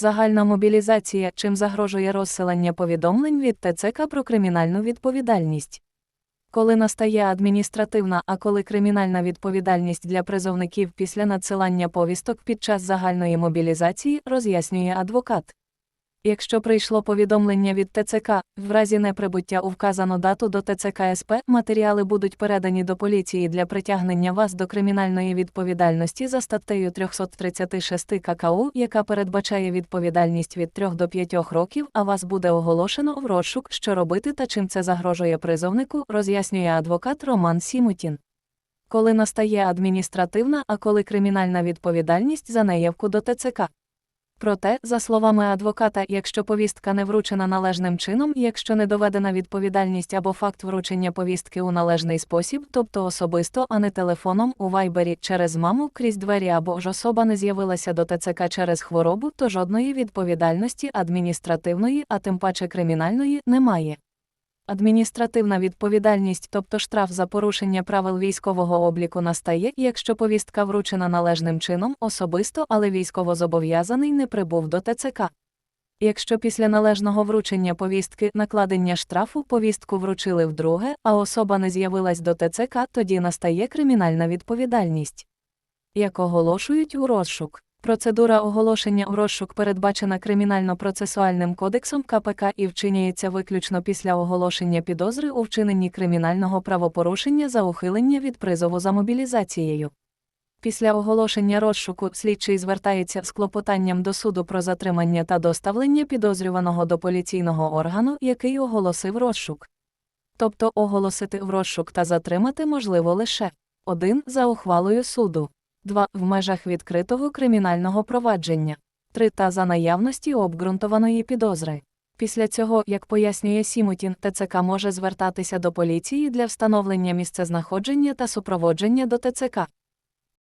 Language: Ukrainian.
Загальна мобілізація, чим загрожує розсилання повідомлень від ТЦК про кримінальну відповідальність. Коли настає адміністративна, а коли кримінальна відповідальність для призовників після надсилання повісток під час загальної мобілізації, роз'яснює адвокат. Якщо прийшло повідомлення від ТЦК, в разі неприбуття у вказану дату до ТЦК СП, матеріали будуть передані до поліції для притягнення вас до кримінальної відповідальності за статтею 336 ККУ, яка передбачає відповідальність від 3 до 5 років, а вас буде оголошено в розшук, що робити та чим це загрожує призовнику, роз'яснює адвокат Роман Сімутін. Коли настає адміністративна, а коли кримінальна відповідальність за неявку до ТЦК. Проте, за словами адвоката, якщо повістка не вручена належним чином, якщо не доведена відповідальність або факт вручення повістки у належний спосіб, тобто особисто, а не телефоном, у вайбері через маму крізь двері або ж особа не з'явилася до ТЦК через хворобу, то жодної відповідальності адміністративної, а тим паче кримінальної, немає. Адміністративна відповідальність, тобто штраф за порушення правил військового обліку настає, якщо повістка вручена належним чином особисто, але військовозобов'язаний не прибув до ТЦК. Якщо після належного вручення повістки накладення штрафу повістку вручили вдруге, а особа не з'явилась до ТЦК, тоді настає кримінальна відповідальність. Як оголошують у розшук. Процедура оголошення у розшук передбачена Кримінально-процесуальним кодексом КПК і вчиняється виключно після оголошення підозри у вчиненні кримінального правопорушення за ухилення від призову за мобілізацією. Після оголошення розшуку слідчий звертається з клопотанням до суду про затримання та доставлення підозрюваного до поліційного органу, який оголосив розшук. Тобто оголосити в розшук та затримати можливо лише 1. за ухвалою суду. 2. В межах відкритого кримінального провадження. 3. Та за наявності обґрунтованої підозри. Після цього, як пояснює Сімутін, ТЦК може звертатися до поліції для встановлення місцезнаходження та супроводження до ТЦК.